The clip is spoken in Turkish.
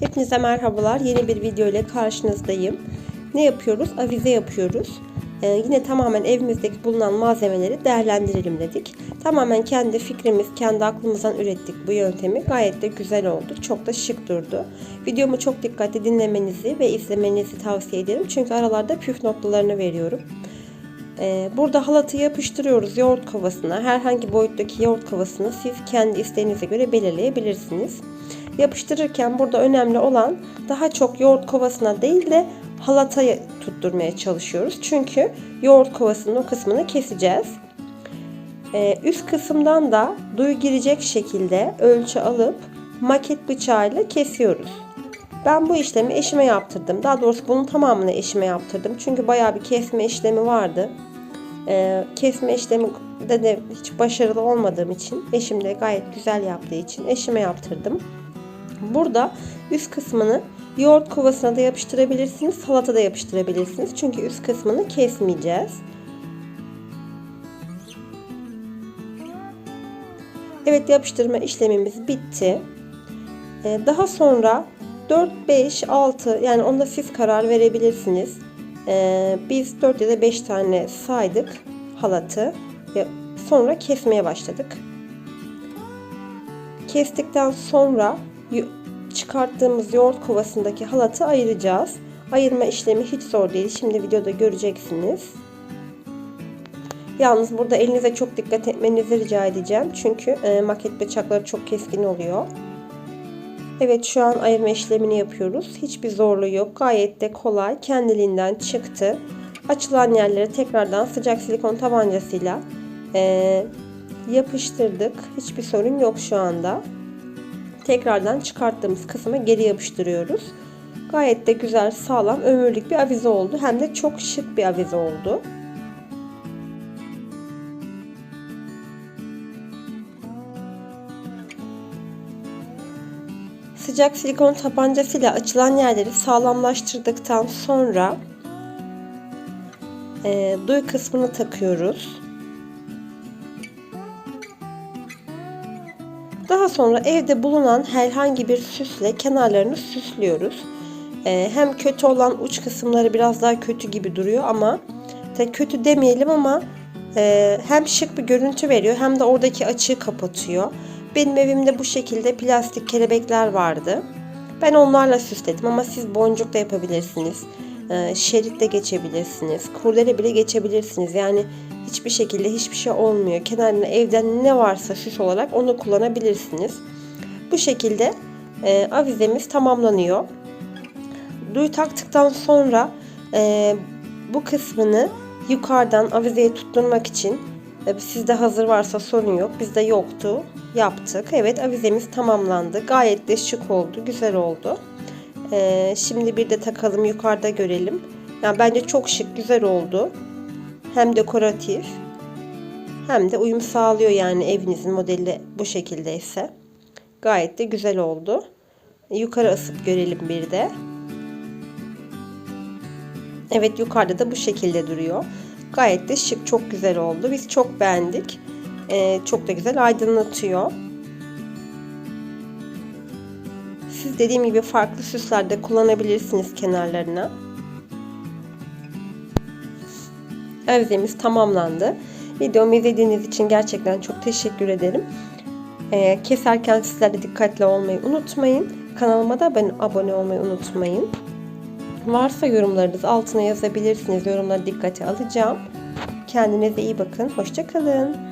Hepinize merhabalar. Yeni bir video ile karşınızdayım. Ne yapıyoruz? Avize yapıyoruz. Ee, yine tamamen evimizdeki bulunan malzemeleri değerlendirelim dedik. Tamamen kendi fikrimiz, kendi aklımızdan ürettik bu yöntemi. Gayet de güzel oldu. Çok da şık durdu. Videomu çok dikkatli dinlemenizi ve izlemenizi tavsiye ederim. Çünkü aralarda püf noktalarını veriyorum. Ee, burada halatı yapıştırıyoruz yoğurt kovasına. Herhangi boyuttaki yoğurt kovasını siz kendi isteğinize göre belirleyebilirsiniz. Yapıştırırken burada önemli olan daha çok yoğurt kovasına değil de halataya tutturmaya çalışıyoruz. Çünkü yoğurt kovasının o kısmını keseceğiz. Ee, üst kısımdan da duyu girecek şekilde ölçü alıp maket bıçağıyla kesiyoruz. Ben bu işlemi eşime yaptırdım. Daha doğrusu bunun tamamını eşime yaptırdım. Çünkü bayağı bir kesme işlemi vardı. Ee, kesme işlemi de, de hiç başarılı olmadığım için eşim de gayet güzel yaptığı için eşime yaptırdım. Burada üst kısmını yoğurt kovasına da yapıştırabilirsiniz, salata da yapıştırabilirsiniz. Çünkü üst kısmını kesmeyeceğiz. Evet yapıştırma işlemimiz bitti. Ee, daha sonra 4, 5, 6 yani onda siz karar verebilirsiniz. Ee, biz 4 ya da 5 tane saydık halatı ve sonra kesmeye başladık. Kestikten sonra çıkarttığımız yoğurt kovasındaki halatı ayıracağız. Ayırma işlemi hiç zor değil. Şimdi videoda göreceksiniz. Yalnız burada elinize çok dikkat etmenizi rica edeceğim. Çünkü e, maket bıçakları çok keskin oluyor. Evet şu an ayırma işlemini yapıyoruz. Hiçbir zorluğu yok. Gayet de kolay. Kendiliğinden çıktı. Açılan yerleri tekrardan sıcak silikon tabancasıyla e, yapıştırdık. Hiçbir sorun yok şu anda. Tekrardan çıkarttığımız kısma geri yapıştırıyoruz. Gayet de güzel, sağlam, ömürlük bir avize oldu. Hem de çok şık bir avize oldu. Sıcak silikon tabancasıyla açılan yerleri sağlamlaştırdıktan sonra e, duy kısmını takıyoruz. Daha sonra evde bulunan herhangi bir süsle kenarlarını süslüyoruz. E, hem kötü olan uç kısımları biraz daha kötü gibi duruyor ama de kötü demeyelim ama e, hem şık bir görüntü veriyor hem de oradaki açığı kapatıyor. Benim evimde bu şekilde plastik kelebekler vardı. Ben onlarla süsledim ama siz boncuk da yapabilirsiniz. E, şerit de geçebilirsiniz. Kurdele bile geçebilirsiniz. Yani hiçbir şekilde hiçbir şey olmuyor. Kenarına evden ne varsa süs olarak onu kullanabilirsiniz. Bu şekilde e, avizemiz tamamlanıyor. Duy taktıktan sonra e, bu kısmını yukarıdan avizeye tutturmak için sizde hazır varsa sorun yok. Bizde yoktu. Yaptık. Evet avizemiz tamamlandı. Gayet de şık oldu. Güzel oldu. E, şimdi bir de takalım yukarıda görelim. Yani bence çok şık güzel oldu. Hem dekoratif hem de uyum sağlıyor yani evinizin modeli bu şekilde ise. Gayet de güzel oldu. Yukarı asıp görelim bir de. Evet yukarıda da bu şekilde duruyor. Gayet de şık çok güzel oldu. Biz çok beğendik. Ee, çok da güzel aydınlatıyor. Siz dediğim gibi farklı süslerde kullanabilirsiniz kenarlarına. Avizemiz tamamlandı. Videomu izlediğiniz için gerçekten çok teşekkür ederim. Ee, keserken sizler de dikkatli olmayı unutmayın. Kanalıma da abone olmayı unutmayın. Varsa yorumlarınız altına yazabilirsiniz. Yorumları dikkate alacağım. Kendinize iyi bakın. Hoşçakalın.